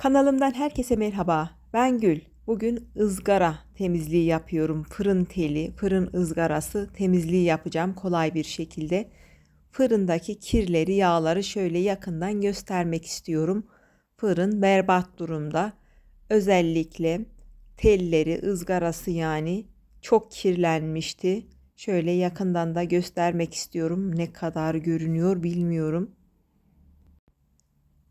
Kanalımdan herkese merhaba. Ben Gül. Bugün ızgara temizliği yapıyorum. Fırın teli, fırın ızgarası temizliği yapacağım kolay bir şekilde. Fırındaki kirleri, yağları şöyle yakından göstermek istiyorum. Fırın berbat durumda. Özellikle telleri, ızgarası yani çok kirlenmişti. Şöyle yakından da göstermek istiyorum. Ne kadar görünüyor bilmiyorum.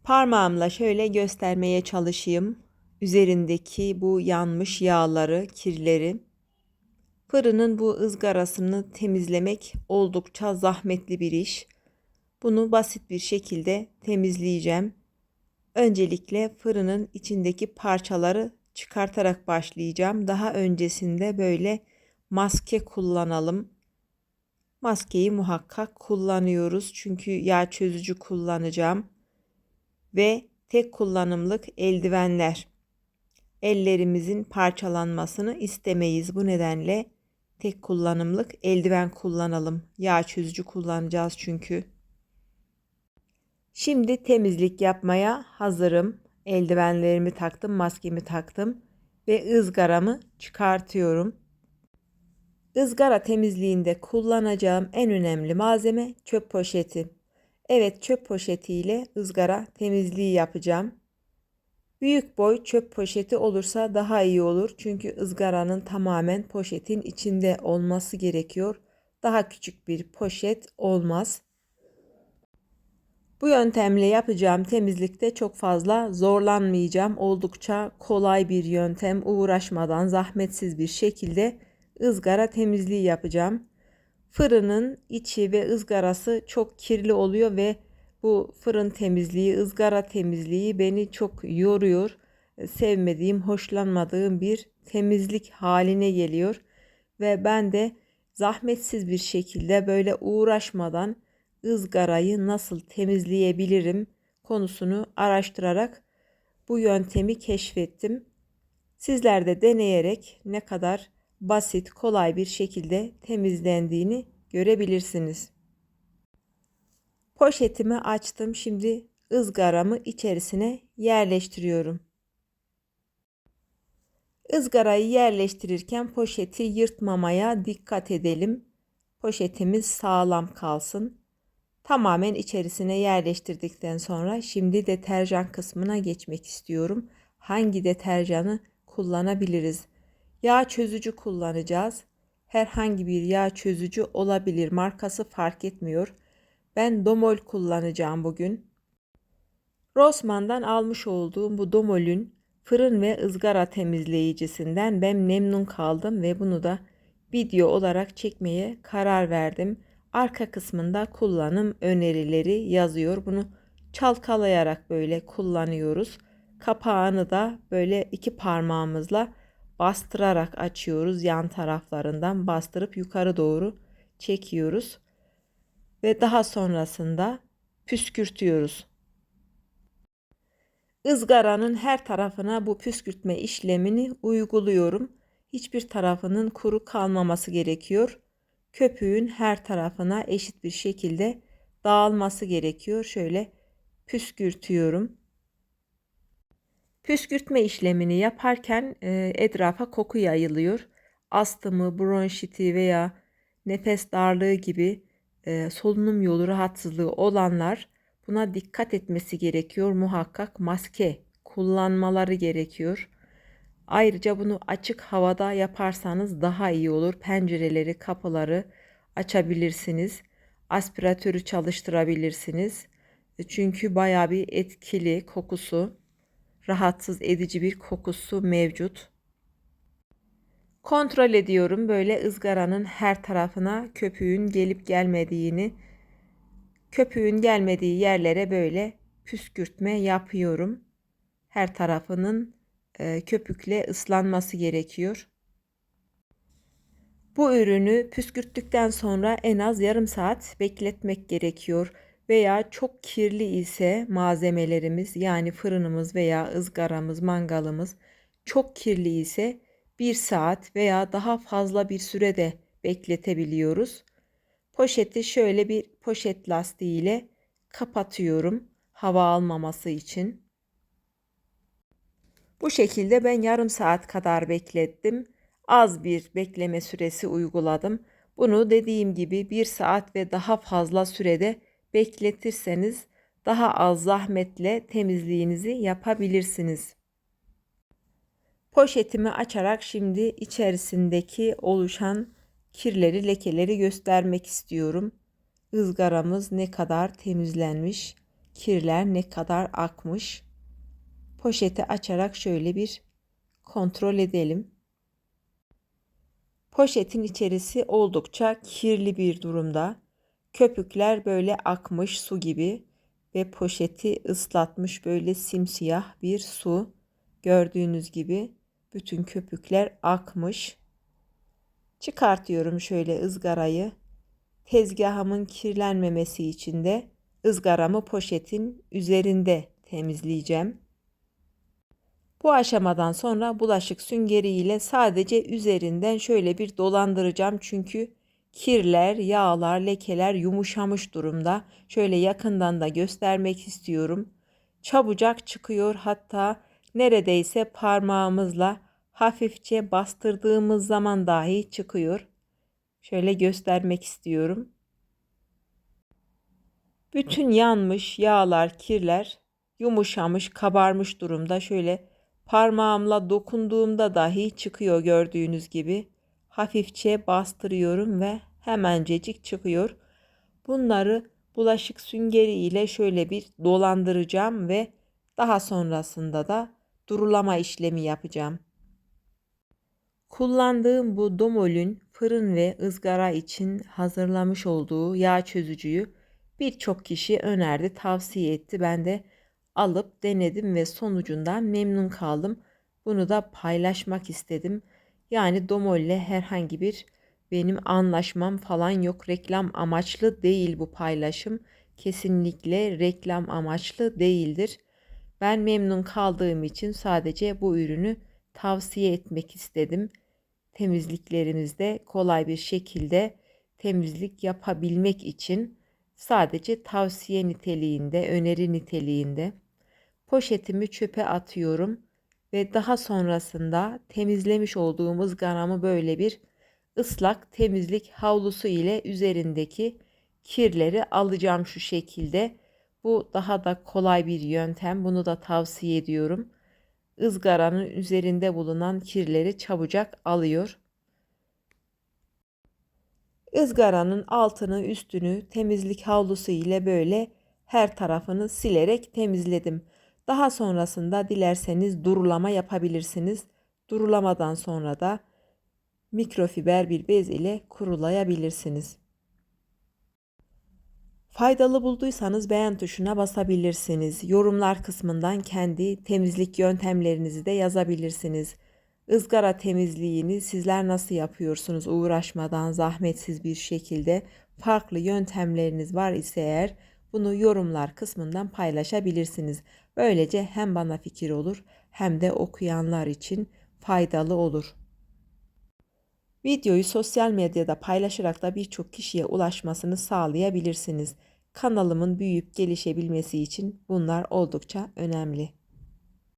Parmağımla şöyle göstermeye çalışayım. Üzerindeki bu yanmış yağları, kirleri. Fırının bu ızgarasını temizlemek oldukça zahmetli bir iş. Bunu basit bir şekilde temizleyeceğim. Öncelikle fırının içindeki parçaları çıkartarak başlayacağım. Daha öncesinde böyle maske kullanalım. Maskeyi muhakkak kullanıyoruz çünkü yağ çözücü kullanacağım ve tek kullanımlık eldivenler. Ellerimizin parçalanmasını istemeyiz. Bu nedenle tek kullanımlık eldiven kullanalım. Yağ çözücü kullanacağız çünkü. Şimdi temizlik yapmaya hazırım. Eldivenlerimi taktım, maskemi taktım ve ızgaramı çıkartıyorum. Izgara temizliğinde kullanacağım en önemli malzeme çöp poşeti. Evet çöp poşetiyle ızgara temizliği yapacağım. Büyük boy çöp poşeti olursa daha iyi olur. Çünkü ızgaranın tamamen poşetin içinde olması gerekiyor. Daha küçük bir poşet olmaz. Bu yöntemle yapacağım temizlikte çok fazla zorlanmayacağım. Oldukça kolay bir yöntem. Uğraşmadan zahmetsiz bir şekilde ızgara temizliği yapacağım. Fırının içi ve ızgarası çok kirli oluyor ve bu fırın temizliği, ızgara temizliği beni çok yoruyor. Sevmediğim, hoşlanmadığım bir temizlik haline geliyor ve ben de zahmetsiz bir şekilde böyle uğraşmadan ızgarayı nasıl temizleyebilirim konusunu araştırarak bu yöntemi keşfettim. Sizler de deneyerek ne kadar basit, kolay bir şekilde temizlendiğini görebilirsiniz. Poşetimi açtım. Şimdi ızgaramı içerisine yerleştiriyorum. Izgarayı yerleştirirken poşeti yırtmamaya dikkat edelim. Poşetimiz sağlam kalsın. Tamamen içerisine yerleştirdikten sonra şimdi deterjan kısmına geçmek istiyorum. Hangi deterjanı kullanabiliriz? Yağ çözücü kullanacağız. Herhangi bir yağ çözücü olabilir. Markası fark etmiyor. Ben Domol kullanacağım bugün. Rossmann'dan almış olduğum bu Domol'ün fırın ve ızgara temizleyicisinden ben memnun kaldım ve bunu da video olarak çekmeye karar verdim. Arka kısmında kullanım önerileri yazıyor. Bunu çalkalayarak böyle kullanıyoruz. Kapağını da böyle iki parmağımızla bastırarak açıyoruz. Yan taraflarından bastırıp yukarı doğru çekiyoruz. Ve daha sonrasında püskürtüyoruz. Izgaranın her tarafına bu püskürtme işlemini uyguluyorum. Hiçbir tarafının kuru kalmaması gerekiyor. Köpüğün her tarafına eşit bir şekilde dağılması gerekiyor. Şöyle püskürtüyorum. Püskürtme işlemini yaparken e, etrafa koku yayılıyor. Astımı, bronşiti veya nefes darlığı gibi e, solunum yolu rahatsızlığı olanlar buna dikkat etmesi gerekiyor. Muhakkak maske kullanmaları gerekiyor. Ayrıca bunu açık havada yaparsanız daha iyi olur. Pencereleri, kapıları açabilirsiniz. Aspiratörü çalıştırabilirsiniz. Çünkü baya bir etkili kokusu rahatsız edici bir kokusu mevcut. Kontrol ediyorum böyle ızgaranın her tarafına köpüğün gelip gelmediğini. Köpüğün gelmediği yerlere böyle püskürtme yapıyorum. Her tarafının e, köpükle ıslanması gerekiyor. Bu ürünü püskürttükten sonra en az yarım saat bekletmek gerekiyor veya çok kirli ise malzemelerimiz yani fırınımız veya ızgaramız, mangalımız çok kirli ise bir saat veya daha fazla bir sürede bekletebiliyoruz. Poşeti şöyle bir poşet lastiği ile kapatıyorum hava almaması için. Bu şekilde ben yarım saat kadar beklettim. Az bir bekleme süresi uyguladım. Bunu dediğim gibi bir saat ve daha fazla sürede bekletirseniz daha az zahmetle temizliğinizi yapabilirsiniz. Poşetimi açarak şimdi içerisindeki oluşan kirleri, lekeleri göstermek istiyorum. Izgaramız ne kadar temizlenmiş, kirler ne kadar akmış. Poşeti açarak şöyle bir kontrol edelim. Poşetin içerisi oldukça kirli bir durumda. Köpükler böyle akmış su gibi ve poşeti ıslatmış böyle simsiyah bir su. Gördüğünüz gibi bütün köpükler akmış. Çıkartıyorum şöyle ızgarayı. Tezgahımın kirlenmemesi için de ızgaramı poşetin üzerinde temizleyeceğim. Bu aşamadan sonra bulaşık süngeri ile sadece üzerinden şöyle bir dolandıracağım çünkü kirler, yağlar, lekeler yumuşamış durumda. Şöyle yakından da göstermek istiyorum. Çabucak çıkıyor hatta neredeyse parmağımızla hafifçe bastırdığımız zaman dahi çıkıyor. Şöyle göstermek istiyorum. Bütün yanmış yağlar, kirler yumuşamış, kabarmış durumda. Şöyle parmağımla dokunduğumda dahi çıkıyor gördüğünüz gibi. Hafifçe bastırıyorum ve hemencecik çıkıyor. Bunları bulaşık süngeri ile şöyle bir dolandıracağım ve daha sonrasında da durulama işlemi yapacağım. Kullandığım bu domolün fırın ve ızgara için hazırlamış olduğu yağ çözücüyü birçok kişi önerdi, tavsiye etti. Ben de alıp denedim ve sonucundan memnun kaldım. Bunu da paylaşmak istedim. Yani Domol ile herhangi bir benim anlaşmam falan yok. Reklam amaçlı değil bu paylaşım. Kesinlikle reklam amaçlı değildir. Ben memnun kaldığım için sadece bu ürünü tavsiye etmek istedim. Temizliklerimizde kolay bir şekilde temizlik yapabilmek için sadece tavsiye niteliğinde, öneri niteliğinde poşetimi çöpe atıyorum ve daha sonrasında temizlemiş olduğumuz garamı böyle bir ıslak temizlik havlusu ile üzerindeki kirleri alacağım şu şekilde. Bu daha da kolay bir yöntem. Bunu da tavsiye ediyorum. Izgaranın üzerinde bulunan kirleri çabucak alıyor. Izgaranın altını üstünü temizlik havlusu ile böyle her tarafını silerek temizledim. Daha sonrasında dilerseniz durulama yapabilirsiniz. Durulamadan sonra da mikrofiber bir bez ile kurulayabilirsiniz. Faydalı bulduysanız beğen tuşuna basabilirsiniz. Yorumlar kısmından kendi temizlik yöntemlerinizi de yazabilirsiniz. Izgara temizliğini sizler nasıl yapıyorsunuz uğraşmadan zahmetsiz bir şekilde farklı yöntemleriniz var ise eğer bunu yorumlar kısmından paylaşabilirsiniz. Böylece hem bana fikir olur hem de okuyanlar için faydalı olur. Videoyu sosyal medyada paylaşarak da birçok kişiye ulaşmasını sağlayabilirsiniz. Kanalımın büyüyüp gelişebilmesi için bunlar oldukça önemli.